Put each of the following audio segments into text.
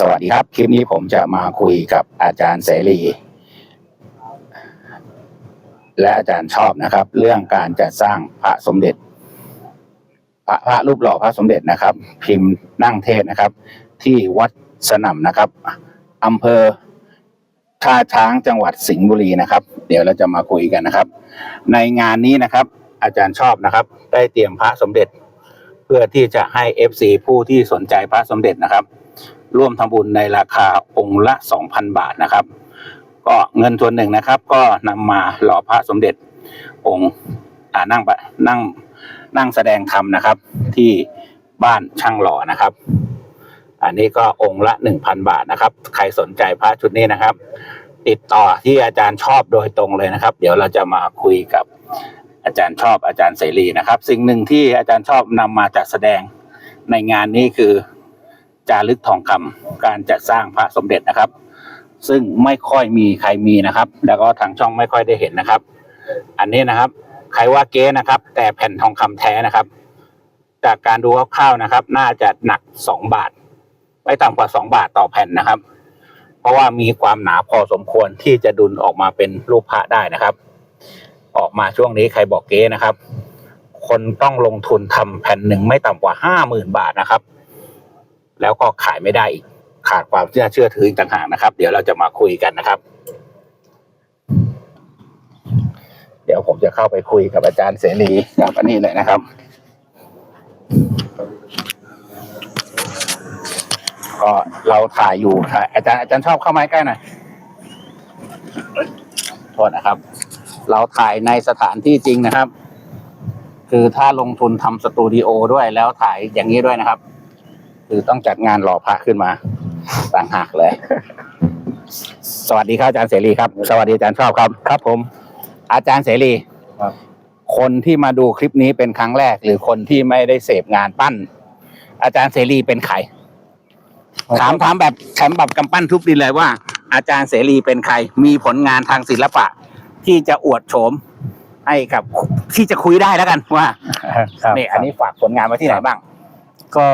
สวัสดีครับคลิปนี้ผมจะมาคุยกับอาจารย์เสรี และอาจารย์ชอบนะครับ เรื่องการจัดสร้างพระสมเด็จ พระพระรูปหล่อพระสมเด็จนะครับ พิมพ์นั่งเทศนะครับ ที่วัดสนัมนะครับอำเภอท่าช้างจังหวัดสิงห์บุรีนะครับ เดี๋ยวเราจะมาคุยกันนะครับ ในงานนี้นะครับ อาจารย์ชอบนะครับ ได้เตรียมพระสมเด็จ เพื่อที่จะให้ FC ผู้ที่สนใจพระสมเด็จนะครับ ร่วมทำบุญในราคาองค์ละ 2,000 บาทนะครับ ก็เงินส่วนหนึ่งนะครับ ก็นำมาหล่อพระสมเด็จองค์นั่งนั่งนั่งแสดงธรรมนะครับ ที่บ้านช่างหล่อนะครับ อันนี้ก็องค์ละ 1,000 บาทนะครับ ใครสนใจพระชุดนี้นะครับ ติดต่อที่อาจารย์ชอบโดยตรงเลยนะครับ เดี๋ยวเราจะมาคุยกับอาจารย์ชอบอาจารย์เสรีนะครับ สิ่งหนึ่งที่อาจารย์ชอบนำมาจัดแสดงในงานนี้คือ จารึกทองคำการจัดสร้างพระสมเด็จนะครับ ซึ่งไม่ค่อยมีใครมีนะครับ แล้วก็ทางช่องไม่ค่อยได้เห็นนะครับ อันนี้นะครับใครว่าเก๊นะครับ แต่แผ่นทองคำแท้นะครับ จากการดูคร่าวๆนะครับ น่าจะหนักสองบาทไม่ต่ำกว่าสองบาทต่อแผ่นนะครับ เพราะว่ามีความหนาพอสมควรที่จะดุลออกมาเป็นรูปพระได้นะครับ ออกมาช่วงนี้ใครบอกเก๊นะครับ คนต้องลงทุนทำแผ่นหนึ่งไม่ต่ำกว่าห้าหมื่นบาทนะครับ แล้วก็ขายไม่ได้อีกขาดความเชื่อเชื่อถือต่างหากนะครับ เดี๋ยวเราจะมาคุยกันนะครับ เดี๋ยวผมจะเข้าไปคุยกับอาจารย์เสรีกับอันนี้เลยนะครับก็เราถ่ายอยู่ถ่ายอาจารย์อาจารย์ชอบเข้ามาใกล้หน่อยโทษนะครับ เราถ่ายในสถานที่จริงนะครับ คือถ้าลงทุนทำสตูดิโอด้วยแล้วถ่ายอย่างนี้ด้วยนะครับ คือต้องจัดงานหล่อพระขึ้นมาต่างหากเลย สวัสดีครับอาจารย์เสรีครับ สวัสดีอาจารย์ชอบครับ ครับผม อาจารย์เสรีครับ คนที่มาดูคลิปนี้เป็นครั้งแรก หรือคนที่ไม่ได้เสพงานปั้น อาจารย์เสรีเป็นใครถามถามแบบแถมแบบกำปั้นทุบดินเลยว่า อาจารย์เสรีเป็นใคร มีผลงานทางศิลปะ ที่จะอวดโฉมให้กับที่จะคุยได้แล้วกันว่าครับ นี่อันนี้ฝากผลงานไว้ที่ไหนบ้าง ก็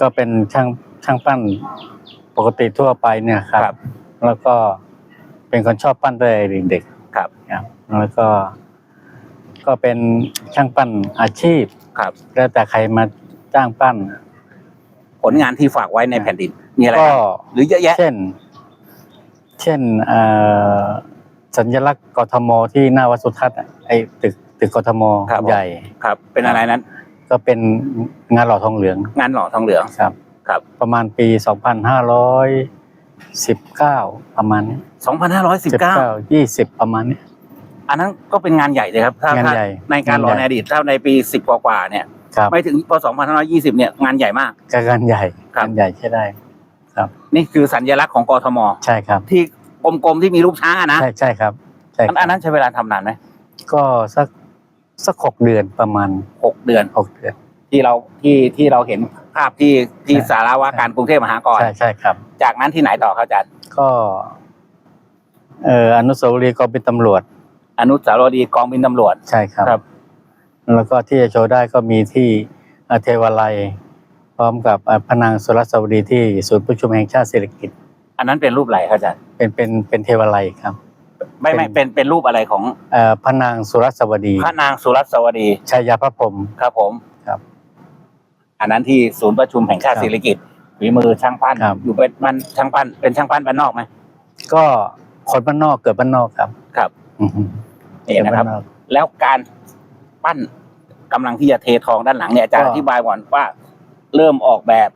ก็เป็นช่างช่างปั้นปกติทั่วไปเนี่ยครับ ครับ แล้วก็เป็นคนชอบปั้นตั้งแต่เด็กครับๆครับ แล้วก็ ก็เป็นช่างปั้นอาชีพ ครับ แล้วแต่ใครมาจ้างปั้น ผลงานที่ฝากไว้ในแผ่นดินมีอะไรก็บ้างหรือเยอะแยะ เช่น เช่นเอ่อสัญลักษณ์กทมที่หน้าวัดสุทัศน์อะไอ้ตึกตึกกทมครับผม ใหญ่ ครับ เป็นอะไรนั้น ก็เป็นงานหล่อทองเหลืองงานหล่อทองเหลือง ครับ ครับ ประมาณปี 2519 ประมาณนี้2519 20 ประมาณนี้ อันนั้นก็เป็นงานใหญ่เลยครับถ้างานถ้าใหญ่ในการหล่องานในใหญ่อดีตถ้าในปี 10 กว่าๆเนี่ย ครับไม่ถึงพศ2520 เนี่ยงานใหญ่มาก ก็งานใหญ่ครับ งานใหญ่ใช่ได้ครับนี่คือสัญลักษณ์ของกทม ใช่ครับ ที่กลมๆที่มีรูปช้างอะนะใช่ใช่ครับใช่คอัรันบอันนั้นใช้เวลาทำนานไหมก็สัก สักหกเดือนประมาณหกเดือนหกเดือน ที่เราที่ที่เราเห็นภาพที่ที่ใช่สาราว่าการกรุงเทพมหานครใช่ใช่ครับ จากนั้นที่ไหนต่อครับอาจารย์ก็เอ่ออนุสาวรีย์กองเป็นตำรวจ อนุสาวรีย์กองบินตำรวจใช่ครับครับ แล้วก็ที่จะโชว์ได้ก็มีที่เอ่อเทวาลัย พร้อมกับเอ่อพระนางสุรสวดีที่ศูนย์ประชุมแห่งชาติเศรษฐกิจ อันนั้นเป็นรูปอะไรครับอาจารย์เป็นเป็นเป็นเทวาลัยครับ ไม่ไม่เป็นเป็นรูปอะไรของเอ่อพระนางสุรสวดีพระนางสุรัสวดีชายาพระพรหม ครับผมครับอันนั้นที่ศูนย์ประชุมแห่งชาติครับศิริกิติ์ฝีมือช่างปั้นครับ อยู่เป็นมันช่างปั้นเป็นช่างปั้นบ้านนอกไหม ก็คนบ้านนอกเกิดบ้านนอกครับครับ อือฮึนี่นะครับเกิดานอก แล้วการปั้นกำลังที่จะเททองด้านหลังเนี่ยอาจารย์ก็อธิบายก่อนว่า เริ่มออกแบบ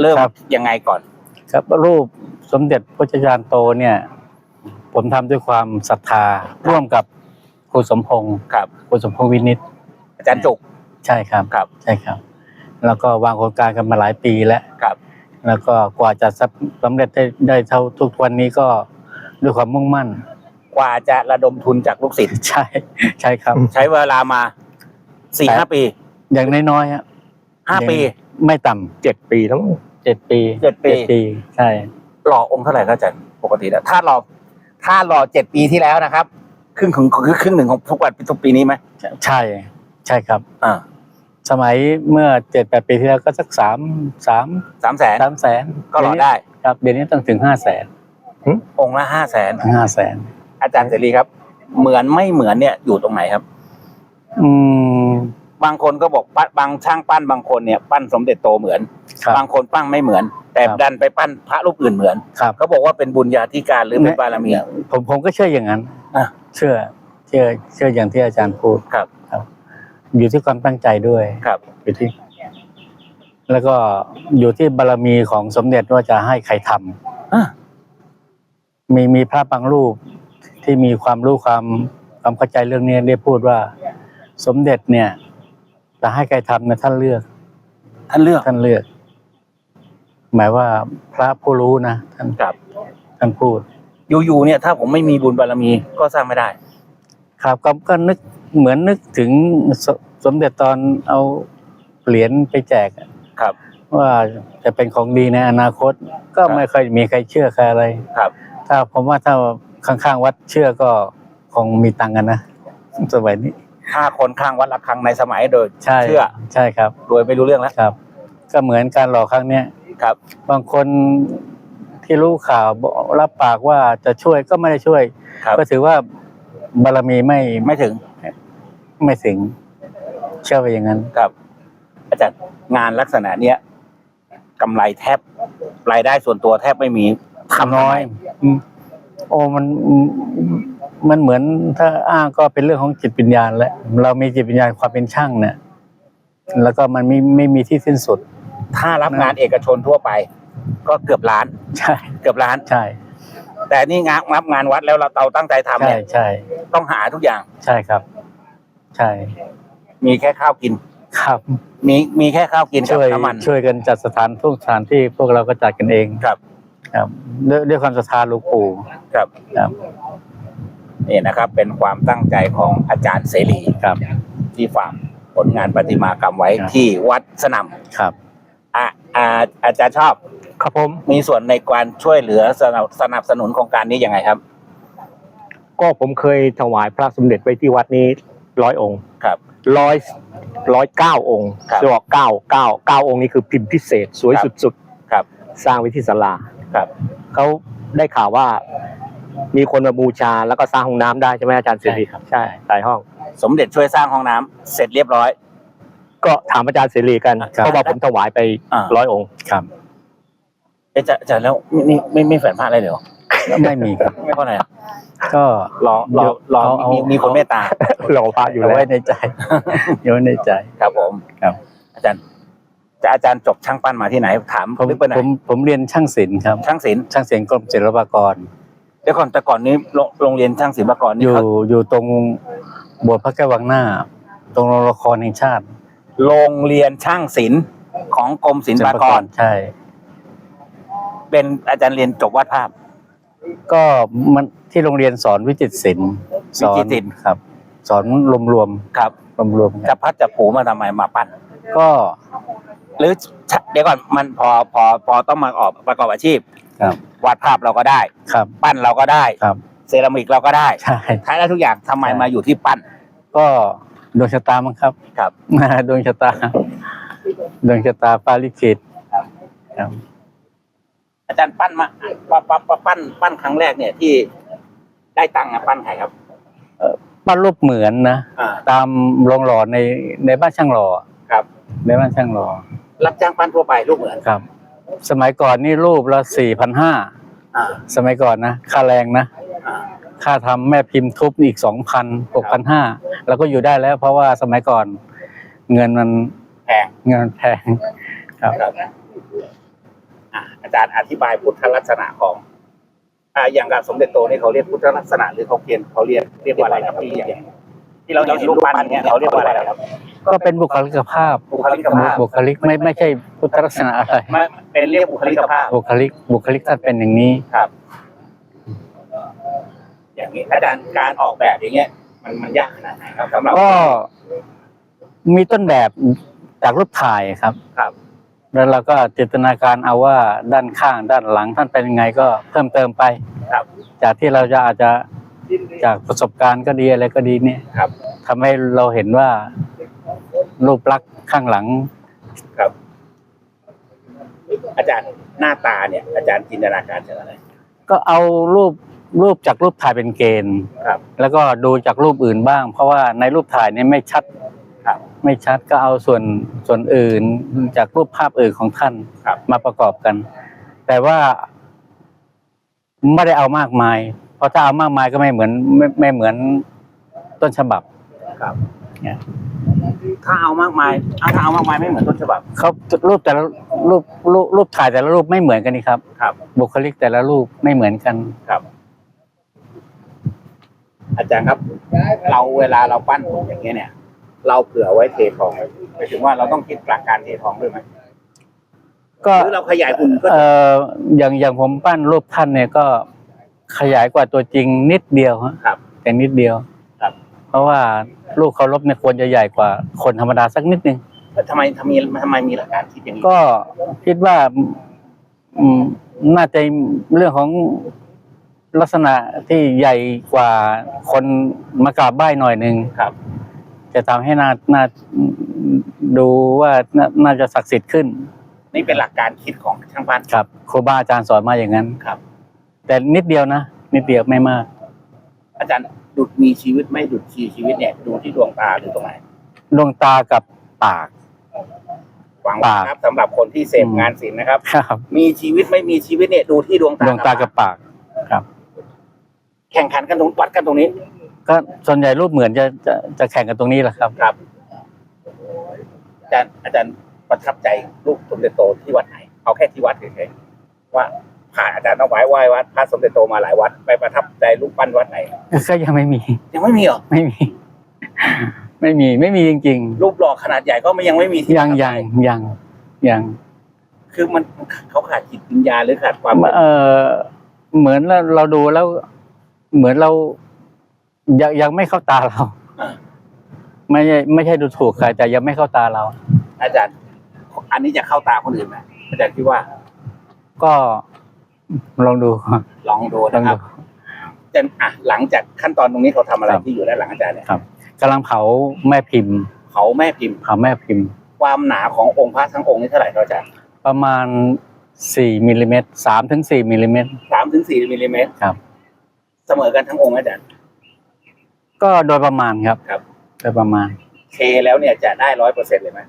เริ่มครับ ยังไงก่อน ครับรูปสมเด็จพระจารย์โตเนี่ย ผมทำด้วยความศรัทธา ร่วมกับครูสมพงศ์ครับครูสมพงศ์วินิตอาจารย์จุกใช่ครับครับใช่ครับ แล้วก็วางโครงการกันมาหลายปีแล้วครับ แล้วก็กว่าจะสำเร็จได้ได้เท่าทุกวันนี้ก็ด้วยความมุ่งมั่น กว่าจะระดมทุนจากลูกศิษย์ใช่ ใช่ครับ ใช้เวลามาสี่แต่ห้าปี อย่างน้อยๆฮะห้าปี ไม่ต่ำเจ็ดปีทั้งเจ็ดปีเจ็ดปีปีใช่รอองค์เท่าไหร่ครับอาจารย์ปกติแล้วถ้ารอ ถ้ารอเจ็ดปีที่แล้วนะครับ ครึ่งของคือครึ่งหนึ่งของทุกวันทุกปีนี้ไหมใช่ใช่ครับ อ่าสมัยเมื่อเจ็ดแปดปีที่แล้วก็สักสามสามสามแสนสามแสนก็หล่อได้ครับเดี๋ยวนี้ต้องถึงห้าแสนองค์ละห้าแสนห้าแสนอาจารย์เสรีครับ เหมือนไม่เหมือนเนี่ยอยู่ตรงไหนครับ อืม บางคนก็บอกปั้นบางช่างปั้นบางคนเนี่ยปั้นสมเด็จโตเหมือนครับบางคนปั้นไม่เหมือน แต่ครับดันไปปั้นพระรูปอื่นเหมือนครับเขาบอกว่าเป็นบุญญาธิการหรือเป็นบารมีผมผมก็เชื่ออย่างนั้นอะเชื่อเชื่อเชื่ออย่างที่อาจารย์พูดครับ อยู่ที่ความตั้งใจด้วยครับอยู่ที่ แล้วก็อยู่ที่บารมีของสมเด็จว่าจะให้ใครทำอะมีมีพระบางรูปที่มีความรู้ความความเข้าใจเรื่องนี้ได้พูดว่า สมเด็จเนี่ย จะให้ใครทำเนี่ยท่านเลือก ท่านเลือกท่านเลือก หมายว่าพระผู้รู้นะท่านครับ ท่านพูด อยู่ๆเนี่ย ถ้าผมไม่มีบุญบารมีก็สร้างไม่ได้ ครับก็ก็นึกเหมือนนึกถึงสสมเด็จตอนเอาเหรียญไปแจกอะครับ ว่าจะเป็นของดีในอนาคต ก็ครับ ไม่ค่อยมีใครเชื่อใครอะไร ครับ ถ้าผมว่าถ้าข้างๆวัดเชื่อก็คงมีตังค์กันนะสมัยนี้ ถ้าคนข้างวัดละครังในสมัยโดยใช่เชื่อใช่ครับ โดยไม่รู้เรื่องแล้วครับ ก็เหมือนการหลอกครั้งเนี้ยครับ บางคนที่รู้ข่าวบอกรับปากว่าจะช่วยก็ไม่ได้ช่วย ครับ ก็ถือว่าบารมีไม่ไม่ถึงไม่ถึง เชื่อไปอย่างนั้น ครับ อาจารย์งานลักษณะเนี้ยกำไรแทบรายได้ส่วนตัวแทบไม่มีทำน้อยอืมโอ้มัน มันเหมือนถ้าอ้างก็เป็นเรื่องของจิตวิญญาณแหละเรามีจิตวิญญาณความเป็นช่างเนี่ยแล้วก็มันไม่ไม่มีที่สิ้นสุด ถ้ารับงานเอกชนทั่วไป ก็เกือบล้าน ใช่ เกือบล้านใช่ แต่นี่งานรับงานวัดแล้วเราเตาตั้งใจทำใช่เนี่ยใช่ ต้องหาทุกอย่าง ใช่ครับ ใช่มีแค่ข้าวกิน ครับมีมีแค่ข้าวกินกับช่วยน้ำมัน ช่วยกันจัดสถานทุกสถานที่พวกเราก็จัดกันเองครับ ครับด้วยด้วยความศรัทธาหลวงปู่ครับ ครับ นี่นะครับ เป็นความตั้งใจของอาจารย์เสรีครับ ที่ฝากผลงานประติมากรรมไว้ครับ ที่วัดสนามครับ อะอ่าอาจารย์ชอบครับผม มีส่วนในการช่วยเหลือสนับสนับสนุนโครงการนี้ยังไงครับ ก็ผมเคยถวายพระสมเด็จไว้ที่วัดนี้ร้อยองค์ครับ ร้อยร้อยเก้าองค์ครับจะบอกเก้าเก้าเก้าองค์นี้คือพิมพ์พิเศษสวยครับสุดครับ ๆสร้างไว้ที่ศาลาครับ เขาได้ข่าวว่า มีคนมาบูชาแล้วก็สร้างห้องน้ำได้ใช่ไหมอาจารย์สิริใช่ครับ ใช่หลายห้อง สมเด็จช่วยสร้างห้องน้ำเสร็จเรียบร้อย ก็ถามอาจารย์สิริกันครับ เพราะว่าผมถวายไปอ่า ร้อยองค์ ครับ เอ๊ะจะจะแล้วไม่ไม่ไม่แฝงพระอะไรเลยเหรอไม่มีครับเพราะอะไรอะก็รอรอรอเอาเอามีมีคนเมตตารอพระอยู่เอาแล้ว ไว้ในใจเอาไว้ในใจ ครับผมครับ อาจารย์จะอาจารย์จบช่างปั้นมาที่ไหน ถามผมลึกไปไหนผมผมเรียนช่างศิลป์ครับ ช่างศิลป์ช่างศิลป์กรมศิลปากร เดี๋ยวก่อนแต่ก่อนนี้โรงโรงเรียนช่างศิลปากรอนี่ยู่เขาอยู่ตรงโบสถ์พระแก้ววังหน้า ตรงโรงละครแห่งชาติโรงเรียนช่างศิลป์ของกรมศิลปากร ใช่ เป็นอาจารย์เรียนจบวาดภาพ ก็มันที่โรงเรียนสอนวิจิตรศิลป์สอนวิจิตรศิลป์ ครับ สอนรวมครับๆรวมๆจะพัดจะผูมาทำไมมาปั้น ก็หรือชะเดี๋ยวก่อนมันพอพอพอต้องมาออกประกอบอาชีพ ครับ วาดภาพเราก็ได้ ครับ ปั้นเราก็ได้ ครับ เซรามิกเราก็ได้ใช่ ท้ายแล้วทุกอย่างทำไมใช่ มาอยู่ที่ปั้น ก็ดวงชะตามั้งครับ ครับ ดวงชะตา ดวงชะตาปาลิขิตครับอาจารย์ปั้นมาปะปะปะปั้นปั้นครั้งแรกเนี่ยที่ได้ตังค์อะปั้นใครครับ ปั้นรูปเหมือนนะ อ่า ตามโรงหล่อในในบ้านช่างหล่อครับ ในบ้านช่างหล่อรับจ้างปั้นทั่วไปรูปเหมือน ครับ สมัยก่อนนี่รูปละสี่พันห้าอ่าสมัยก่อนนะ ค่าแรงนะอ่าค่าทำแม่พิมพ์ทุบอีกสองพันหกพันห้าแล้วก็อยู่ได้แล้ว เพราะว่าสมัยก่อน เงินมันแพงเงินมันแพงครับครับอะอาจารย์อธิบายพุทธลักษณะของอ่าอย่างกับสมเด็จโตนี่เขาเรียกพุทธลักษณะหรือเขาเรียนเขาเรียกเรียกว่าอะไรครับที่อย่าง ที่เราเห็นรูปปั้นเนี่ยเขาเรียกว่าอะไรครับ ก็เป็นบุคลิกภาพ บุคลิกภาพบุคลิกไม่ไม่ใช่พุทธลักษณะอะไรมันเป็นเรียกบุคลิกภาพ บุคลิกบุคลิกท่านเป็นอย่างนี้ครับ อย่างนี้อาจารย์การออกแบบอย่างเงี้ย มันมันยากขนาดไหนครับสำหรับก็มีต้นแบบจากรูปถ่ายครับ ครับ แล้วเราก็จินตนาการเอาว่าด้านข้างด้านหลังท่านเป็นยังไงก็เพิ่มเติมไป ครับ จากที่เราจะอาจจะ จากประสบการณ์ก็ดีอะไรก็ดีเนี่ยครับทำให้เราเห็นว่ารูปลักษณ์ข้างหลังครับ อาจารย์หน้าตาเนี่ย อาจารย์จินตนาการจากอะไรก็เอารูปรูปจากรูปถ่ายเป็นเกณฑ์ ครับ แล้วก็ดูจากรูปอื่นบ้าง เพราะว่าในรูปถ่ายเนี่ยไม่ชัดครับ ไม่ชัดก็เอาส่วนส่วนอื่นจากรูปภาพอื่นของท่านครับ มาประกอบกัน แต่ว่าไม่ได้เอามากมาย เพราะถ้าเอามากมายก็ไม่เหมือนไม่ไม่เหมือนต้นฉบับครับ เนี่ยถ้าเอามากมายเอาถ้าเอามากมายไม่เหมือนต้นฉบับ เขารูปแต่ละรูปรูปรูปถ่ายแต่ละรูปไม่เหมือนกันนี่ครับ ครับ บุคลิกแต่ละรูปไม่เหมือนกันครับ อาจารย์ครับ เราเวลาเราปั้นอย่างเงี้ยเนี่ย เราเผื่อไว้เททองไหมหมายถึงว่าเราต้องคิดหลักการเททองด้วยไหมก็หรือเราขยายหุ่นก็เอ่ออย่างอย่างผมปั้นรูปท่านเนี่ยก็ ขยายกว่าตัวจริงนิดเดียวฮะครับ แต่นิดเดียวครับ เพราะว่าลูกเคารพเนี่ยควรจะใหญ่กว่าคนธรรมดาสักนิดนึงแต่ทำไมทำไมทำไมมีหลักการคิดอย่างนี้ก็คิดว่าอืมน่าจะเรื่องของลักษณะที่ใหญ่กว่าคนมากราบไหว้หน่อยหนึ่งครับ จะทำให้น่าน่าดูว่าน่าน่าจะศักดิ์สิทธิ์ขึ้นนี่เป็นหลักการคิดของช่างปั้นครับครูบาอาจารย์สอนมาอย่างนั้น ครับ แต่นิดเดียวนะ นิดเดียวไม่มาก อาจารย์ดุดมีชีวิตไม่ดุดชีชีวิตเนี่ยดูที่ดวงตาหรือตรงไหนดวงตากับปาก หวังว่าปากครับสำหรับคนที่เสพงานศิลป์นะครับ ครับ มีชีวิตไม่มีชีวิตเนี่ยดูที่ดวงตาดวงตากับปาก ครับ แข่งขันกันตรงวัดกันตรงนี้ ก็ส่วนใหญ่รูปเหมือนจะจะจะแข่งกันตรงนี้แหละครับ ครับ อาจารย์อาจารย์ประทับใจลูกสมเด็จโตที่วัดไหน เอาแค่ที่วัดเฉยๆว่า ผ่านอาจารย์ต้องไหว้ไหว้วัดพระสมเด็จโตมาหลายวัดไปประทับใจลูกปั้นวัดไหนก็ยังไม่มี ยังไม่มีเหรอไม่มี ไม่มีไม่มีจริง รูปหล่อขนาดใหญ่ก็ไม่ยังไม่มีที่ๆ ยังประทับยังใจยังยังคือมันเขาขาดจิตวิญญาณหรือขาดความเออเหมือนเราเราดูแล้ว เหมือนเรายังยังไม่เข้าตาเราอ่าไม่ใช่ไม่ใช่ดูถูกใครแต่ยังไม่เข้าตาเรา อาจารย์ อันนี้จะเข้าตาคนอื่นไหมอาจารย์คิดว่า ก็ ลองดูลองดูลองนะครับดูอาจารย์อะหลังจากขั้นตอนตรงนี้เขาทำอะไรครับที่อยู่ด้านหลังอาจารย์เนี่ยกำลังเผาแม่พิมพ์เขาแม่พิมพ์เผาแม่พิมพ์ ความหนาขององค์พระทั้งองค์นี่เท่าไหร่ครับอาจารย์ประมาณสี่มิลลิเมตรสามถึงสี่มิลลิเมตรสามถึงสี่มิลลิเมตรครับ เสมอกันทั้งองค์ไหมอาจารย์ก็โดยประมาณครับครับโดยประมาณเทแล้วเนี่ยจะได้ร้อยเปอร์เซ็นต์เลยไหม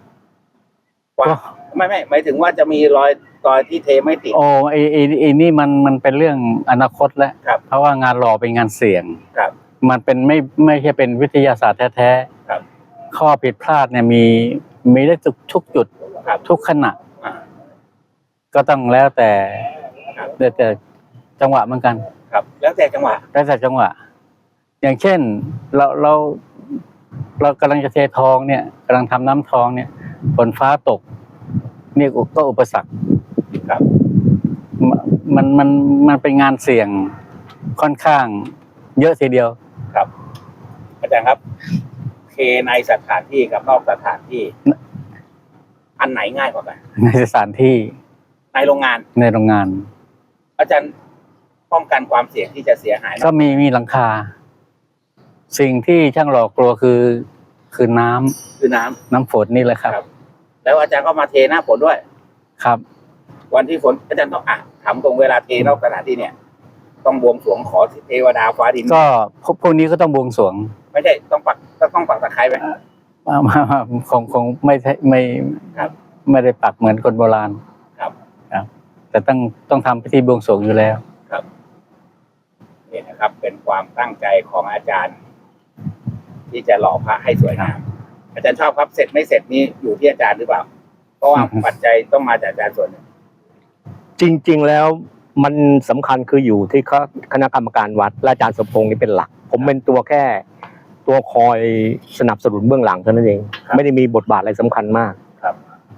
ว่าก็ไม่ไม่หมายถึงว่าจะมีรอย รอยที่เทไม่ติด โอ้ไอไอไอนี่มันมันเป็นเรื่องอนาคตแล้ว ครับ เพราะว่างานหล่อเป็นงานเสี่ยง ครับ มันเป็นไม่ไม่ใช่เป็นวิทยาศาสตร์แท้ครับ ๆข้อผิดพลาดเนี่ยมีมีได้ทุกทุกจุดครับ ทุกขณะ อ่า ก็ต้องแล้วแต่ครับ แล้วแต่จังหวะเหมือนกัน ครับ แล้วแต่จังหวะ แล้วแต่จังหวะ อย่างเช่นเราเราเรากำลังจะเททองเนี่ยกำลังทำน้ำทองเนี่ยฝนฟ้าตกนี่ก็อุปสรรค ครับมันมันมันเป็นงานเสี่ยงค่อนข้าง เยอะทีเดียว ครับ อาจารย์ครับเทในสถานที่กับนอกสถานที่ อันไหนง่ายกว่ากัน ในสถานที่ ในโรงงาน ในโรงงาน อาจารย์ป้องกันความเสี่ยงที่จะเสียหายไหมก็มีมีหลังคา สิ่งที่ช่างหลอกกลัวคือ คือน้ำคือน้ำน้ำฝนนี่แหละครับครับ แล้วอาจารย์ก็มาเทหน้าฝนด้วย ครับ วันที่ฝนอาจารย์ต้องอะถามตรงเวลาเทนอกสถานที่เนี่ย ต้องบวงสรวงขอเทวดาฟ้าดิน ก็พวกพวกนี้ก็ต้องบวงสรวงไม่ใช่ต้องปักต้องปักตะไคร้ไหมมามามาคงคงไม่ใช่ไม่ครับ ไม่ได้ปักเหมือนคนโบราณครับ ครับ แต่ต้องต้องทำพิธีบวงสรวงอยู่แล้ว นี่นะครับ เป็นความตั้งใจของอาจารย์ ที่จะหล่อพระให้สวยงามอาจารย์ชอบครับเสร็จไม่เสร็จนี้อยู่ที่อาจารย์หรือเปล่า เพราะว่าอืมปัจจัยต้องมาจากอาจารย์ส่วนหนึ่ง จริง ๆ แล้วมันสำคัญคืออยู่ที่คคณะกรรมการวัดและอาจารย์สมพงษ์นี่เป็นหลัก ผมเป็นตัวแค่ตัวคอยสนับสนุนเบื้องหลังเท่านั้นเอง ไม่ได้มีบทบาทอะไรสำคัญมากครับ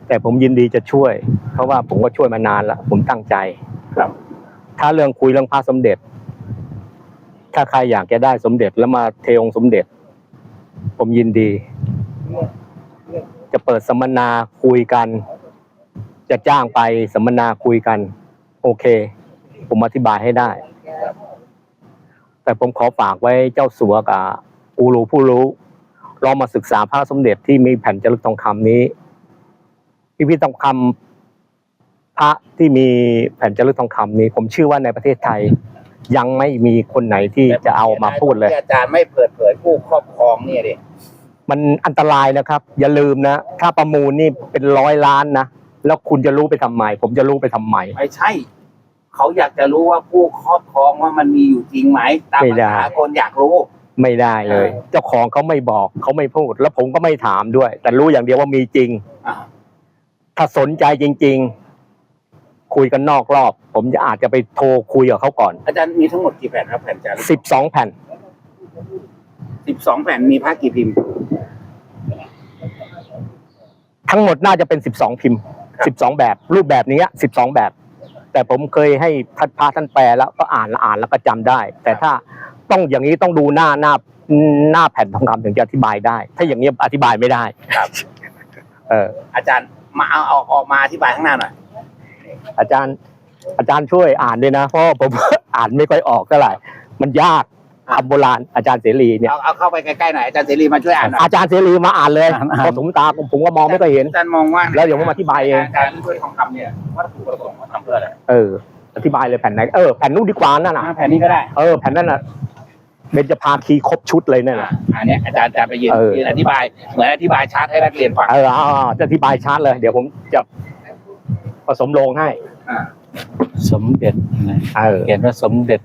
แต่ผมยินดีจะช่วย เพราะว่าผมก็ช่วยมานานแล้วผมตั้งใจครับ ถ้าเรื่องคุยเรื่องพระสมเด็จ ถ้าใครอยากจะได้สมเด็จแล้วมาเทองค์สมเด็จ ผมยินดี จะเปิดสัมมนาคุยกัน จะจ้างไปสัมมนาคุยกัน โอเค ผมอธิบายให้ได้ แต่ผมขอฝากไว้เจ้าสัวกับกูรูผู้รู้ลองมาศึกษาพระสมเด็จที่มีแผ่นจารึกทองคำนี้ พิพิธทองคำพระที่มีแผ่นจารึกทองคำนี้ ผมเชื่อว่าในประเทศไทย ยังไม่มีคนไหนที่จะเอามาพูดเลยที่อาจารย์ไม่เปิดเผยผู้ครอบครองเนี่ยดิมันอันตรายนะครับ อย่าลืมนะ ถ้าประมูลนี่เป็นร้อยล้านนะ แล้วคุณจะรู้ไปทำไม ผมจะรู้ไปทำไม ไม่ใช่ เขาอยากจะรู้ว่าผู้ครอบครองว่ามันมีอยู่จริงไหมตามไม่ภาได้ ษาคนอยากรู้ ไม่ได้เลย เจ้าของเขาไม่บอกเขาไม่พูด แล้วผมก็ไม่ถามด้วย แต่รู้อย่างเดียวว่ามีจริง อ่าถ้าสนใจจริง ๆ คุยกันนอกรอบ ผมจะอาจจะไปโทรคุยกับเขาก่อน อาจารย์มีทั้งหมดกี่แผ่นครับแผ่นจารึกสิบสองแผ่น สิบสองแผ่นมีพระกี่พิมพ์ทั้งหมดน่าจะเป็นสิบสองพิมพ์ ครับสิบสองแบบ รูปแบบนี้สิบสองแบบ แต่ผมเคยให้ท่านพระท่านแปลแล้วก็อ่านแล้วอ่านแล้วก็จำได้ แต่ถ้าต้องอย่างนี้ต้องดูหน้าหน้าหน้าแผ่นทองคำถึงจะอธิบายได้ ถ้าอย่างนี้อธิบายไม่ได้ครับ เอออาจารย์มาเอาเอาออกมาอธิบายข้างหน้าหน่อยอาจารย์อาจารย์ช่วยอ่านด้วยนะเพราะว่าผมอ่านไม่ค่อยออกเท่าไหร่มันยาก คำโบราณอาจารย์เสรีเนี่ยเอาเอาเข้าไปใกล้ๆหน่อยอาจารย์เสรีมาช่วยอ่านหน่อยอาจารย์เสรีมาอ่านเลยอ่านอ่านเพราะผมตาผมผมก็มองไม่ค่อยเห็นอาจารย์มองว่าแล้วเดี๋ยวผมอธิบายเองอาจารย์ด้วยทองคำเนี่ยวัตถุประสงค์เขาทำเพื่ออะไรเอออธิบายเลยแผ่นไหนเออแผ่นนู้นดีกว่านั่นน่ะอ่าแผ่นนี้ก็ได้เออแผ่นนั้นน่ะเบญจภาคีครบชุดเลยนั่นอ่าน่ะอันเนี้ยอาจารย์อาจารย์ไปยืนเออยืนอธิบายเหมือนอธิบายชาร์ตให้นักเรียนฟังเออเอาเอาจะอธิบายชัดเลยเดี๋ยวผมจะผสมลงให้อ่าสมเด็จนะเออเขียนว่าสมเด็จ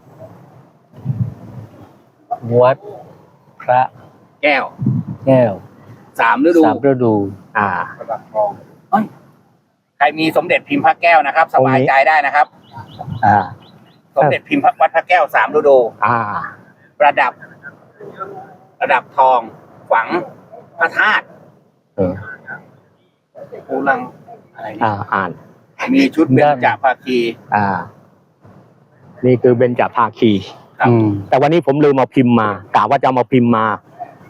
วัดพระแก้วแก้วสามฤดูสามฤดู อ่าประดับทองเอ้ยใครมีสมเด็จพิมพ์พระแก้วนะครับสบายใจได้นะครับ อ่า สมเด็จพิมพ์พระวัดพระแก้วสามฤดู อ่า ประดับ ประดับทองฝังพระธาตุเออภูลังอะไรเนี่อ่ายอ่าน มีชุดเบญจภาคี อ่า นี่คือเบญจภาคีครับ อืม แต่วันนี้ผมลืมเอาพิมพ์มากะว่าจะเอามาพิมพ์มา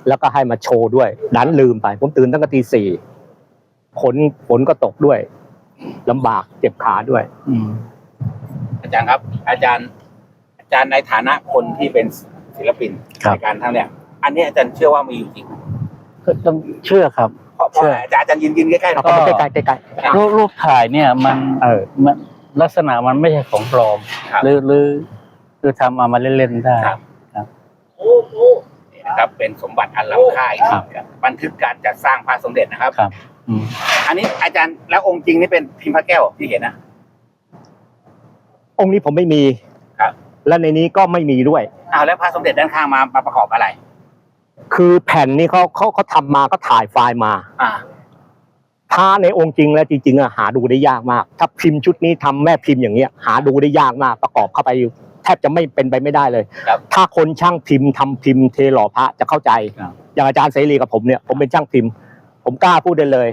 แล้วก็ให้มาโชว์ด้วย ดันลืมไป ผมตื่นตั้งแต่ตีสี่ฝนฝนก็ตกด้วยลำบากเจ็บขาด้วย อืม อาจารย์ครับ อาจารย์ อาจารย์ในฐานะคนที่เป็นศิลปินครับ ในการทั้งเนี่ย อันนี้อาจารย์เชื่อว่ามีอยู่จริงก็ต้องเชื่อครับ เพราะเพราะเชื่ออะไรอาจารย์อาจารย์ยืนยืนใกล้ๆหน่เอาอยเข้ามาใกล้ๆใกล้รูปรูปถ่ายเนี่ยมันๆเออ มันลักษณะมันไม่ใช่ของปลอม ครับ หรือหรือ คือทำเอามาเล่นๆได้ครับครับ นี่นะครับ เป็นสมบัติอันล้ำค่าอีกครับครับบันทึกการจัดสร้างพระสมเด็จนะครับ ครับ อืมอันนี้อาจารย์แล้วองค์จริงนี่เป็นพิมพ์พระแก้วที่เห็นนะ องค์นี้ผมไม่มีครับ และในนี้ก็ไม่มีด้วย อ้าวแล้วพระสมเด็จด้านข้างมามาประกอบอะไร คือแผ่นนี้เขาเขาเขาทำมาก็ถ่ายไฟล์มาอ่าถ้าในองค์จริงแล้วจริงๆอะหาดูได้ยากมาก ถ้าพิมพ์ชุดนี้ทำแม่พิมพ์อย่างเงี้ย หาดูได้ยากมากประกอบเข้าไปแทบจะไม่เป็นไปไม่ได้เลย ครับถ้าคนช่างพิมพ์ทำพิมพ์เทหล่อพระจะเข้าใจ ครับ อย่างอาจารย์เสรีกับผมเนี่ยผมเป็นช่างพิมพ์ ผมกล้าพูดได้เลย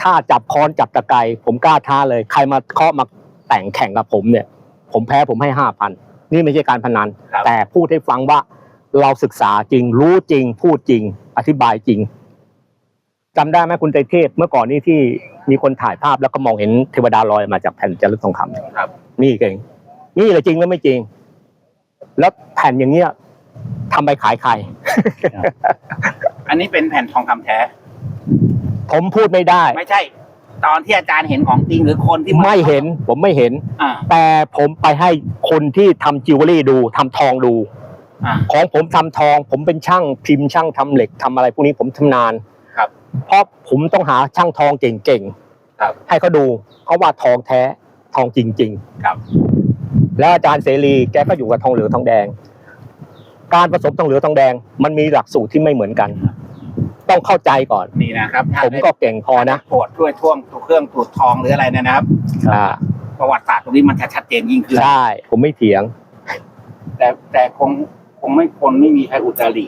ถ้าจับค้อนจับตะไคร้ผมกล้าท้าเลย ใครมาเคาะมาแต่งแข่งกับผมเนี่ย ผมแพ้ผมให้ห้าพันนี่ไม่ใช่การพนัน ครับ แต่พูดให้ฟังว่าเราศึกษาจริง รู้จริง พูดจริง อธิบายจริงจำได้ไหมคุณไตรเทพ เมื่อก่อนนี้ที่มีคนถ่ายภาพแล้วก็มองเห็นเทวดาลอยมาจากแผ่นจารึกทองคำครับ นี่เอง นี่เลยจริงหรือไม่จริง แล้วแผ่นอย่างเงี้ยทำไปขายใคร อันนี้เป็นแผ่นทองคำแท้ ผมพูดไม่ได้ ไม่ใช่ ตอนที่อาจารย์เห็นของจริงหรือคนที่าไม่เห็น ผมไม่เห็น อ่าแต่ผมไปให้คนที่ทำจิวเวลรี่ดูทำทองดู อ่า ของผมทำทอง ผมเป็นช่างพิมพ์ช่างทำเหล็กทำอะไรพวกนี้ผมชำนาญครับเพราะผมต้องหาช่างทองเก่งครับๆให้เขาดูเขาว่าทองแท้ทองจริงครับๆ แล้วอาจารย์เสรีแกก็อยู่กับทองเหลืองทองแดง การผสมทองเหลืองทองแดง มันมีหลักสูตรที่ไม่เหมือนกัน ต้องเข้าใจก่อน นี่นะครับผมก็เก่งพอนะตรวจด้วยท่วงเครื่องตรวจทองหรืออะไรเนยนะครับ อ่าประวัติศาสตร์ตรงนี้มันจะชัดเจนยิ่งขึ้น ใช่ผมไม่เถียง แต่แต่คงคงไม่คนไม่มีใครอุตริ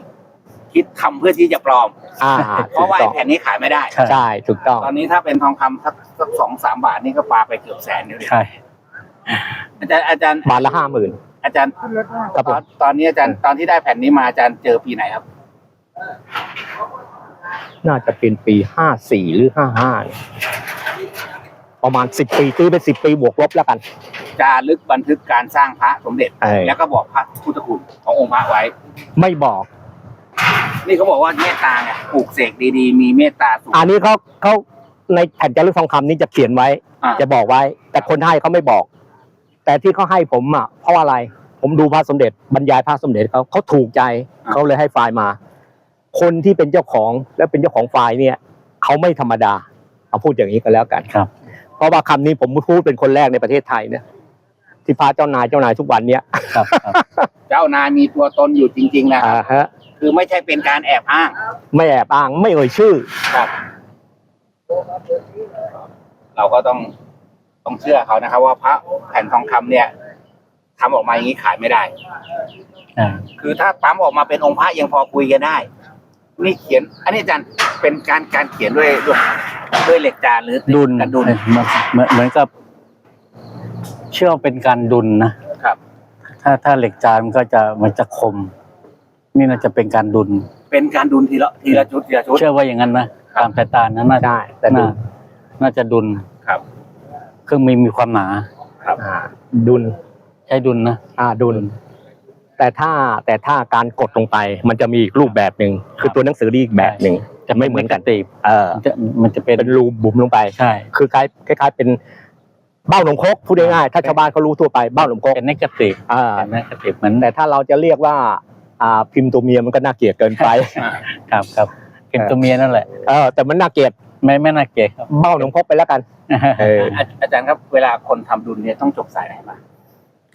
คิดทำเพื่อที่จะปลอม อ่าเพราะว่าถูไอ้กต้องแผ่นนี้ขายไม่ได้ใช่ใช่ถูกต้อง ตอนนี้ถ้าเป็นทองคำสักสักสองสามบาทนี่ก็ปาไปเกือบแสนอยู่ดิใช่ อาจารย์อาจารย์บาทละห้าหมื่นอาจารย์ครับตผอนมตอนนี้อาจารย์ตอนที่ได้แผ่นนี้มาอาจารย์เจอปีไหนครับ น่าจะเป็นปีห้าสี่หรือห้าห้าประมาณสิบปีตีเป็นสิบปีบวกลบแล้วกัน จารึกบันทึกการสร้างพระสมเด็จ เออ แล้วก็บอกพระพุทธคุณขององค์พระไว้ ไม่บอก นี่เขาบอกว่าเมตตาเนี่ยปลูกเสกดีๆ มีเมตตาสูงอันนี้เขาเขาในแผ่นจารึกทองคำนี้จะเขียนไว้ อ่าจะบอกไว้ แต่คนให้เขาไม่บอก แต่ที่เขาให้ผมอะเพราะอะไร ผมดูพระสมเด็จบรรยายพระสมเด็จเขาเขาถูกใจเขาเลยให้ไฟล์มา คนที่เป็นเจ้าของและเป็นเจ้าของไฟล์เนี่ยเขาไม่ธรรมดาเอาพูดอย่างนี้ก็แล้วกันครับ เพราะว่าคำนี้ผมพูดเป็นคนแรกในประเทศไทยเนี่ยที่พระเจ้านายเจ้านายทุกวันเนี้ยครับครับเจ้านายมีตัวตนอยู่จริง ๆ นะครับอ่าฮะคือไม่ใช่เป็นการแอบอ้าง ไม่แอบอ้างไม่เอ่ยชื่อครับเราก็ต้อง ต้องเชื่อเขานะครับ ว่าพระแผ่นทองคำเนี่ยทำออกมาอย่างนี้ขายไม่ได้อ่าคือถ้าปั๊มออกมาเป็นองค์พระยังพอคุยกันได้ นี่เขียน อันนี้อาจารย์เป็นการการเขียนด้วยด้วยด้วยเหล็กจานหรือดุลกระดุลเหมือนเหมือนเหมือนกับ เชื่อว่าเป็นการดุลนะครับ ถ้าถ้าเหล็กจานมันก็จะมันจะคม นี่น่าจะเป็นการดุลเป็นการดุลทีละทีละชุดทีละชุดเชื่อว่าอย่างนั้นนะครับตามสายตานั้นน่าได้แต่ดูน่าน่าจะดุลครับเค รื่องมีมีความหนาครับอ่าดุลใช้ดุลนะอ่าดุล แต่ถ้าแต่ถ้าการกดลงไปมันจะมีอีกรูปแบบหนึ่งคือตัวหนังสือนี่อีกแบบหนึ่งจะไม่เหมือนกันตีบเออมันจะมันจะเป็นเป็นรูบุ๋มลงไปใช่ คือคล้ายคล้าย ๆ เป็นเบ้าหนมครกพูดง่ายๆถ้าชาวบ้านเขารู้ทั่วไปเบ้าหนมครกเป็นเนกาตีฟอ่าเป็นเนกาตีฟเหมือนแต่ถ้าเราจะเรียกว่า อ่าพิมพ์ตัวเมียมันก็น่าเกลียดเกินไปอ่าครับครับเป็นตัวเมียนั่นแหละเออแต่มันน่าเกลียด ไม่ไม่น่าเกลียดครับ เบ้าหนมครกไปแล้วกันเอออาอาจารย์ครับเวลาคนทำดุลเนี่ยต้องจบสายไหนมา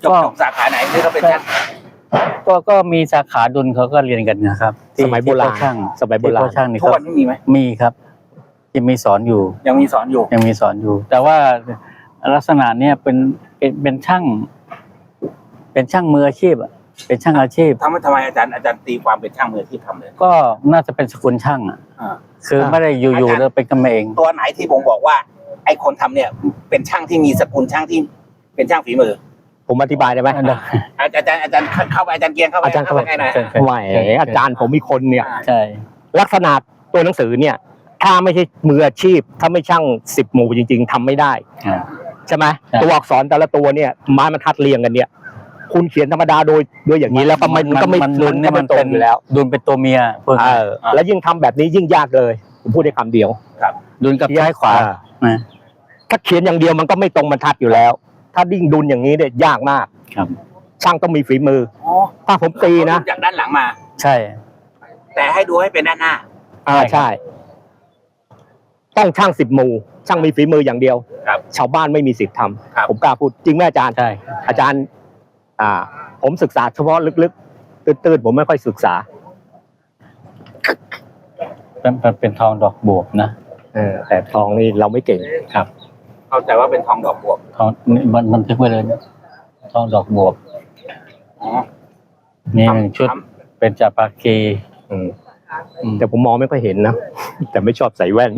จบก็ จบสาขาไหนที่เขาเป็นช่างก็ก็มีสาขาดุลเขาก็เรียนกันนะครับที่สมัยโบราณที่โต๊ะช่างสมัยโบราณ ที่โต๊ะช่างนี่ทุกเขาวันนี้มีไหมมีครับยังมีสอนอยู่ ยังมีสอนอยู่ ยังมีสอนอยู่ แต่ว่าลักษณะเนี้ยเป็นเป็นเป็นช่าง เป็นช่างมืออาชีพอะ เป็นช่างอาชีพ ทำไมทำไมอาจารย์อาจารย์ตีความเป็นช่างมือที่ทำเลยก็น่าจะเป็นสกุลช่างอะอ่า คือไม่ได้อยู่ๆแล้วเป็นกันมาเอง ตัวไหนที่ผมบอกว่า ไอ้คนทำเนี่ย เป็นช่างที่มีสกุลช่างที่เป็นช่างฝีมือ ผมอธิบายได้ไหมได้ อาจารย์อาจารย์เข้าไปอาจารย์เกียงเข้าไปอาจารย์เข้าไป ใกล้หน่อยเชิญเชิญไม่อาจารย์ผมมีคนเนี่ย ใช่ ลักษณะตัวหนังสือเนี่ย ถ้าไม่ใช่มืออาชีพ ถ้าไม่ช่างสิบหมู่จริง ๆทำไม่ได้อ่าใช่ไหมใช่ ตัวอักษรแต่ละตัวเนี่ยไม้บรรทัดเรียงกันเนี่ย คุณเขียนธรรมดาโดยโดยอย่างนี้แล้วก็ไม่มันก็ไม่มันดุดุลลก็เนี่ยไม่มันตรเป็งนอยู่แล้วดุลเป็นตัวเมียพูดเออแล้วยิ่งทำแบบนี้ยิ่งยากเลยผมพูดได้คำเดียวดุลกับซ้ายขวาอ่นะถ้าเขียนอย่างเดียวมันก็ไม่ตรงบรรทัดอยู่แล้ว ถ้าดิ้งดุลอย่างนี้เนี่ยยากมากครับช่างต้องมีฝีมืออ๋อถ้าผมตีนะจากด้านหลังมา ใช่ แต่ให้ดูให้เป็นด้านหน้า อ่าใช่ครับใช่ต้องช่างสิบหมู่ช่างมีฝีมืออย่างเดียวครับชาวบ้านไม่มีสิทธิ์ทครับำผมกล้าพูดจริงไหมอาจารย์ใช่อาจารย์ อ่า ผมศึกษาเฉพาะลึกๆ ตื้นๆผมไม่ค่อยศึกษา เป็นเป็นเป็นทองดอกบวบนะเออ แต่ทองนี่เราไม่เก่งครับ เข้าใจว่าเป็นทองดอกบวบทองนี่มันมันทึกไว้เลยนะทองดอกบวบอ๋อมีหนึ่งชุดทเป็นจาปากีอืมอืมแต่ผมมองไม่ค่อยเห็นนะ แต่ไม่ชอบใส่แว่น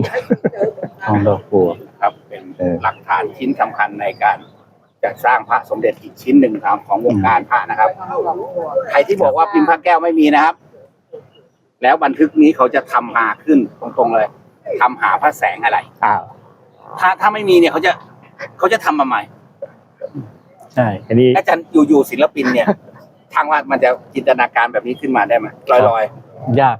ทองดอกบวบ ครับเป็นเออ หลักฐานชิ้นสำคัญในการ จัดสร้างพระสมเด็จอีกชิ้นหนึ่งครับของวงการพระนะครับ ใครที่บอกว่าพิมพ์พระแก้วไม่มีนะครับ แล้วบันทึกนี้เขาจะทำมาขึ้นตรงๆเลยทำหาพระแสงอะไรอ่าถ้าถ้าไม่มีเนี่ยเขาจะเขาจะทำมาใหม่ใช่อันนี้อาจารย์อยู่ๆศิลปินเนี่ย ทางว่ามันจะจินตนาการแบบนี้ขึ้นมาได้ไหมลอยยาก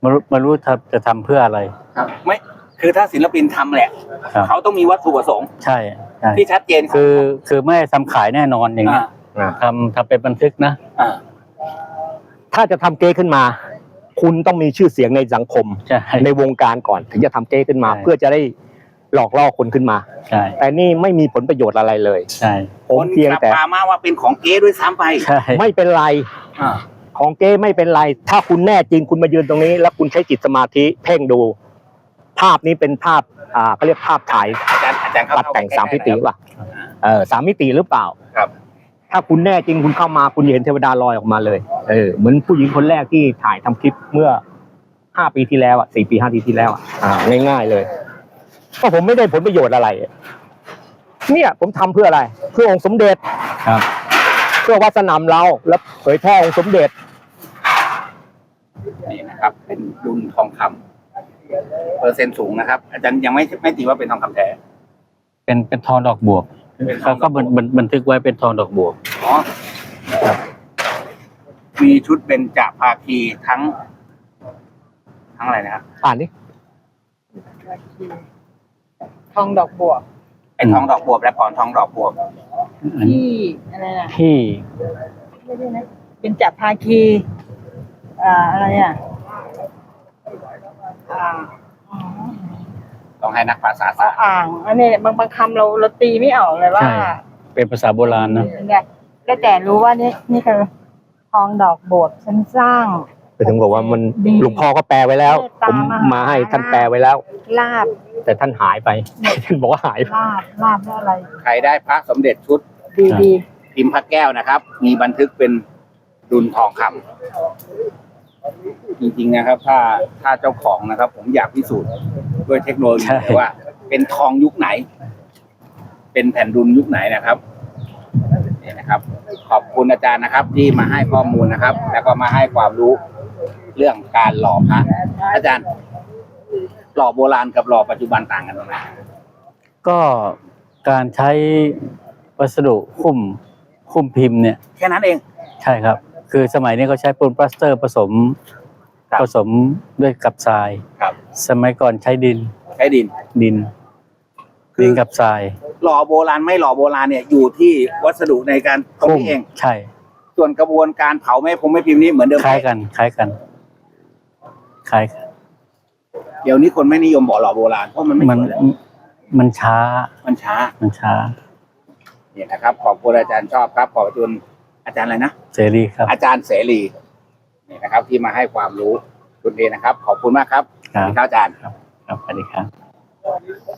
ไม่รู้ไม่รู้จะจะทำเพื่ออะไรๆครับ ไม่ คือถ้าศิลปินทำแหละครับเขาต้องมีวัตถุประสงค์ ใช่ ใช่ ที่ชัดเจนคือคือไม่ทำขายแน่นอนอย่างนี้อ่าอ่าทำทำเป็นบันทึกนะ อ่าถ้าจะทำเก๊ขึ้นมา คุณต้องมีชื่อเสียงในสังคม ใช่ ในวงการก่อนถึงจะทำเก๊ขึ้นมา ใช่ เพื่อจะได้หลอกล่อคนขึ้นมา ใช่แต่นี่ไม่มีผลประโยชน์อะไรเลยใช่ผมคนเพียงกลับแต่ มามาว่าเป็นของเก๊ด้วยซ้ำไปใช่ไม่เป็นไร อ่าของเก้ไม่เป็นไร ถ้าคุณแน่จริงคุณมายืนตรงนี้ แล้วคุณใช้จิตสมาธิเพ่งดู ภาพนี้เป็นภาพอ่าเขาเรียกภาพถ่ายอา จารย์อาจารย์เข้าตัดแต่งเข้สามมิติใกล้ๆหน่อยป่ะเออสามมิติหรือเปล่าครับ ถ้าคุณแน่จริงคุณเข้ามาคุณจะเห็นเทวดาลอยออกมาเลย เออเหมือนผู้หญิงคนแรกที่ถ่ายทำคลิปเมื่อห้าปีที่แล้วอะสี่ปีห้าปีที่แล้วอะอ่าง่ายๆเลยก็ผมไม่ได้ผลประโยชน์อะไร เนี่ย ผมทำเพื่ออะไร เพื่อองค์สมเด็จครับ เพื่อวัดสนามเราแล้วเผยแพร่องค์สมเด็จนี่นะครับ เป็นดุลทองคำเปอร์เซ็นต์สูงนะครับ อาจารย์ยังไม่ไม่ตีว่าเป็นทองคำแท้ เป็นเป็นทองดอกบวบเป็นทอเขางดก็อกบวบันบันบันทึกไว้เป็นทองดอกบวบอ๋อมีชุดเป็นจ่าภาคีทั้ง ทั้งอะไรนะครับอ่านดิทองดอกบัวไอ้ทองดอกบวบและพรทองดอกบวบอันนี้ที่อะไรนะที่ไม่ใช่นะเป็นจับภาคี อ่าอะไรอะอ่าอ๋อ ต้องให้นักภาษาเอาศาสตร์อ่างอันนี้บางบางคำเราเราตีไม่ออกเลยว่าใช่ เป็นภาษาโบราณนะ เนี่ยก็แต่รู้ว่านี่นี่คือทองดอกโบสถ์ฉันสร้าง ไปถึงบอกว่ามันดีหลวงพ่อก็แปลไว้แล้ว เมตตาผมมหามมาให้ท่านแปลไว้แล้ว ลาบแต่ท่านหายไป ท่านบอกว่าหายไป ลาบลาบแล้วอะไร ใครได้พระสมเด็จชุดดีดีพิมพ์พระแก้วนะครับ มีบันทึกเป็นดุลทองคำจริงๆนะครับ ถ้าถ้าเจ้าของนะครับ ผมอยากพิสูจน์ ด้วยเทคโนโลยีใช่ว่า เป็นทองยุคไหน เป็นแผ่นดุลยุคไหนนะครับนี่นะครับ ขอบคุณอาจารย์นะครับ ที่มาให้ข้อมูลนะครับ แล้วก็มาให้ความรู้เรื่องการหล่อพระอาจารย์ หล่อโบราณกับหล่อปัจจุบันต่างกันตรงไหนก็การใช้วัสดุหุ้มหุ้มพิมพ์เนี่ยแค่นั้นเอง ใช่ครับ คือสมัยนี้เขาใช้ปูนปลาสเตอร์ผสมครับ ผสมด้วยกับทราย ครับ สมัยก่อนใช้ดินใช้ดิน ดินคือดินกับทรายหล่อโบราณไม่หล่อโบราณเนี่ยอยู่ที่วัสดุในการตรงหุ้มนี้เอง ใช่ ส่วนกระบวนการเผาแม่พงแม่พิมพ์นี่เหมือนเดิมคล้ายกัน คล้ายกัน คล้ายกัน เดี๋ยวนี้คนไม่นิยมบอกหล่อโบราณเพราะมันไม่มันสวยแล้วมันช้า มันช้า มันช้า เนี่ยนะครับ ขอบคุณอาจารย์ชอบครับ ขอบคุณอาจารย์อะไรนะ เสรีครับ อาจารย์เสรีนี่นะครับ ที่มาให้ความรู้คุณเอนะครับ ขอบคุณมากครับ ครับสวัสดีครับอาจารย์ ครับสวัสดีครับ